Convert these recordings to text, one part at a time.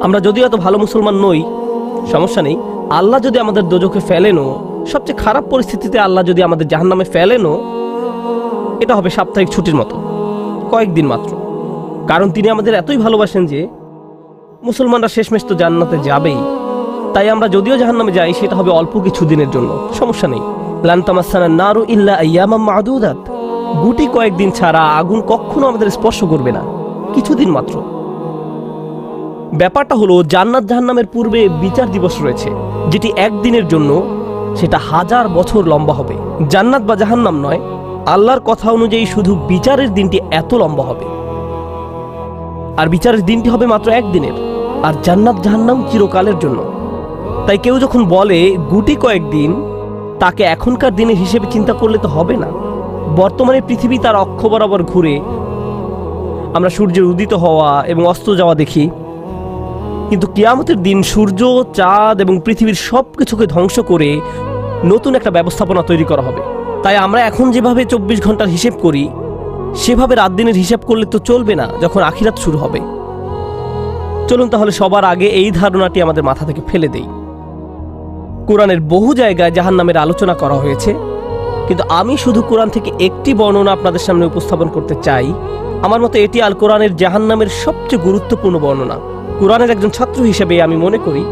আমরা যদিও এত ভালো মুসলমান নই, সমস্যা নেই। আল্লাহ যদি আমাদের দোজখে ফেলেনও, সবচেয়ে খারাপ পরিস্থিতিতে আল্লাহ যদি আমাদের জাহান্নামে ফেলেনও, এটা হবে সাপ্তাহিক ছুটির মতো, কয়েকদিন মাত্র। কারণ তিনি আমাদের এতই ভালোবাসেন যে, মুসলমানরা শেষমেশ তো জান্নাতে যাবেই। তাই আমরা যদিও জাহান্নামে যাই, সেটা হবে অল্প কিছু দিনের জন্য, সমস্যা নেই। লান্তামাসানা নারু ইল্লা আইয়ামা মাদুদাত। গুটি কয়েকদিন ছাড়া আগুন কখনো আমাদের স্পর্শ করবে না। কিছুদিন মাত্র। ব্যাপারটা হলো, জান্নাত জাহান্নামের পূর্বে বিচার দিবস রয়েছে, যেটি একদিনের জন্য, সেটা হাজার বছর লম্বা হবে। জান্নাত বা জাহান্নাম নয়, আল্লাহর কথা অনুযায়ী শুধু বিচারের দিনটি এত লম্বা হবে। আর বিচারের দিনটি হবে মাত্র একদিনের, আর জান্নাত জাহান্নাম চিরকালের জন্য। তাই কেউ যখন বলে, গুটি কয়েকদিন তাকে এখনকার দিনের হিসেবে চিন্তা করলে তো হবে না। বর্তমানে পৃথিবী তার অক্ষ বরাবর ঘুরে, আমরা সূর্যের উদিত হওয়া এবং অস্ত যাওয়া দেখি। কিন্তু কিয়ামতের দিন সূর্য, চাঁদ এবং পৃথিবীর সব কিছুকে ধ্বংস করে নতুন একটা ব্যবস্থাপনা তৈরি করা হবে। তাই আমরা এখন যেভাবে চব্বিশ ঘণ্টার হিসেব করি, সেভাবে রাত দিনের হিসাব করলে তো চলবে না, যখন আখিরাত শুরু হবে। চলুন তাহলে সবার আগে এই ধারণাটি আমাদের মাথা থেকে ফেলে দেই। কোরআনের বহু জায়গায় জাহান নামের আলোচনা করা হয়েছে, কিন্তু আমি শুধু কোরআন থেকে একটি বর্ণনা আপনাদের সামনে উপস্থাপন করতে চাই। আমার মতে এটি আল কোরআনের জাহান নামের সবচেয়ে গুরুত্বপূর্ণ বর্ণনা। কোরআনের একজন ছাত্র হিসেবে আমি মনে করি,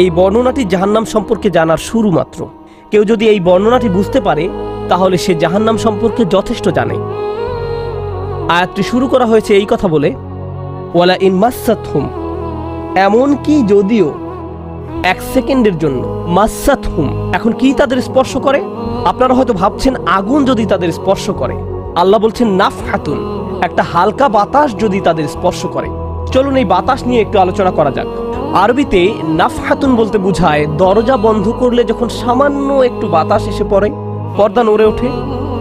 এই বর্ণনাটি জাহান্নাম সম্পর্কে জানার শুরু মাত্র। কেউ যদি এই বর্ণনাটি বুঝতে পারে, তাহলে সে জাহান্নাম সম্পর্কে যথেষ্ট জানে। আয়াতটি শুরু করা হয়েছে এই কথা বলে, ওয়ালা ইন মাসাত হুম এমনকি যদিও এক সেকেন্ডের জন্য। মাসাত হুম এখন কি তাদের স্পর্শ করে? আপনারা হয়তো ভাবছেন আগুন যদি তাদের স্পর্শ করে। আল্লাহ বলছেন নাফ হাতুন একটা হালকা বাতাস যদি তাদের স্পর্শ করে। চলুন এই বাতাস নিয়ে একটু আলোচনা করা যাক। আরবিতে নাফ হাতুন বলতে বোঝায়, দরজা বন্ধ করলে যখন সামান্য একটু বাতাস এসে পড়ে, পর্দা নড়ে ওঠে,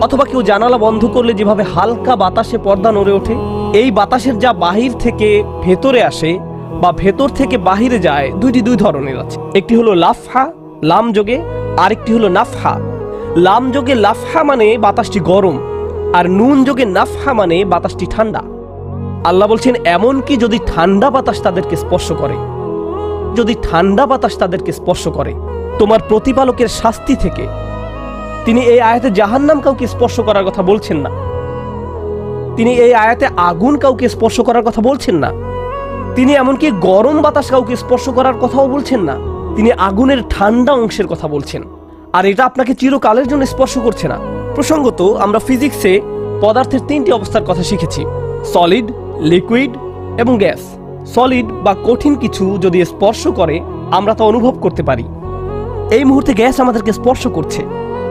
অথবা কেউ জানালা বন্ধ করলে যেভাবে হালকা বাতাসে পর্দা নড়ে ওঠে, এই বাতাসের যা বাহির থেকে ভেতরে আসে বা ভেতর থেকে বাহিরে যায়, দুইটি দুই ধরনের আছে। একটি হলো লাফহা, লাম যোগে, আরেকটি হলো নাফহা। লাম যোগে লাফহা মানে বাতাসটি গরম, আর নুন যোগে নাফহা মানে বাতাসটি ঠান্ডা। আল্লাহ বলছেন, এমনকি যদি ঠান্ডা বাতাস তাদেরকে স্পর্শ করে, যদি ঠান্ডা বাতাস তাদেরকে স্পর্শ করে, তোমার প্রতিপালকের শাস্তি থেকে তিনি এই আয়াতে জাহান্নাম কাউকে স্পর্শ করার কথা বলছেন না। তিনি এই আয়াতে আগুন কাউকে স্পর্শ করার কথা বলছেন না। তিনি এমনকি গরম বাতাস কাউকে স্পর্শ করার কথাও বলছেন না। তিনি আগুনের ঠান্ডা অংশের কথা বলছেন। আর এটা আপনাকে চিরকালের জন্য স্পর্শ করছে না। প্রসঙ্গত, আমরা ফিজিক্সে পদার্থের তিনটি অবস্থার কথা শিখেছি। সলিড লিকুইড এবং গ্যাস। সলিড বা কঠিন কিছু যদি স্পর্শ করে, আমরা তা অনুভব করতে পারি। এই মুহূর্তে গ্যাস আমাদেরকে স্পর্শ করছে।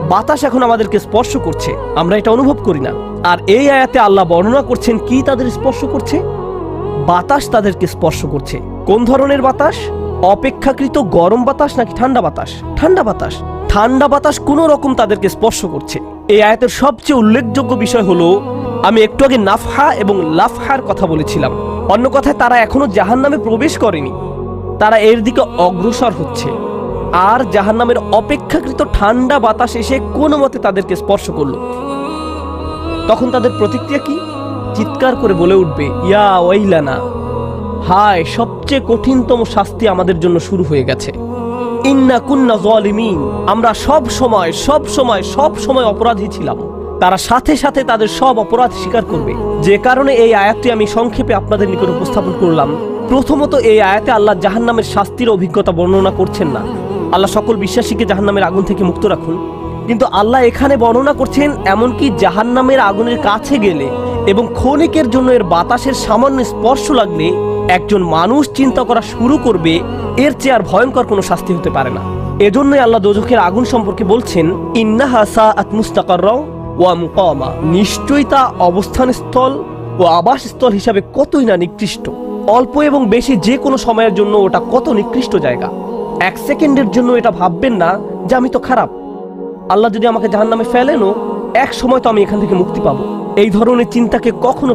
বাতাস এখন আমাদেরকে স্পর্শ করছে। আমরা এটা অনুভব করি না। আর এই আয়াতে আল্লাহ বর্ণনা করছেন, কি তাদের স্পর্শ করছে? বাতাস তাদেরকে স্পর্শ করছে। কোন ধরনের বাতাস? অপেক্ষাকৃত গরম বাতাস নাকি ঠান্ডা বাতাস? ঠান্ডা বাতাস। ঠান্ডা বাতাস কোনো রকম তাদেরকে স্পর্শ করছে। এই আয়াতের সবচেয়ে উল্লেখযোগ্য বিষয় হলো আমি একটু আগে নাফহা এবং লাফহার কথা বলেছিলাম। অন্য কথায়, তারা এখনও জাহান নামে প্রবেশ করেনি। তারা এর দিকে অগ্রসর হচ্ছে। আর জাহান্নামের অপেক্ষাকৃত ঠান্ডা বাতাস এসে কোনো মতে তাদেরকে স্পর্শ করল। তখন তাদের প্রতিক্রিয়া কি? চিৎকার করে বলে উঠবে, ইয়া ওয়াইলানা, হায়, সবচেয়ে কঠিনতম শাস্তি আমাদের জন্য শুরু হয়ে গেছে। ইন্না কুন্না জালিমিন, আমরা সব সময় সব সময় সব সময় অপরাধী ছিলাম। তারা সাথে সাথে তাদের সব অপরাধ স্বীকার করবে। যে কারণে এই আয়াতটি আমি সংক্ষেপে আপনাদের নিকট উপস্থাপন করলাম। প্রথমত এই আয়াতে আল্লাহ জাহান্নামের শাস্তির অভিজ্ঞতা বর্ণনা করছেন না। আল্লাহ সকল বিশ্বাসীকে জাহান্নামের আগুন থেকে মুক্ত রাখুন। কিন্তু আল্লাহ এখানে বর্ণনা করছেন এমনকি জাহান্নামের আগুনের কাছে গেলে এবং ক্ষণিকের জন্য এর বাতাসের সামান্য স্পর্শ লাগলে একজন মানুষ চিন্তা করা শুরু করবে, এর চেয়ে আর ভয়ঙ্কর কোনো শাস্তি হতে পারে না। এজন্যই আল্লাহ দোজখের আগুন সম্পর্কে বলছেন, ইন্নাহা সাআত মুস্তাকাররাও ওয়া মুকামা। নিশ্চয়ই তা অবস্থানস্থল ও আবাসস্থল হিসাবে কতই না নিকৃষ্ট। অল্প এবং বেশি যে কোনো সময়ের জন্য ওটা কত নিকৃষ্ট জায়গা। এক সেকেন্ডের জন্য এটা ভাববেন না যে আমি তো খারাপ। আল্লাহ যদি আমাকে জাহান নামে ফেলেনও, এক সময় তো আমি এখান থেকে মুক্তি পাবো। এই ধরনের চিন্তাকে কখনো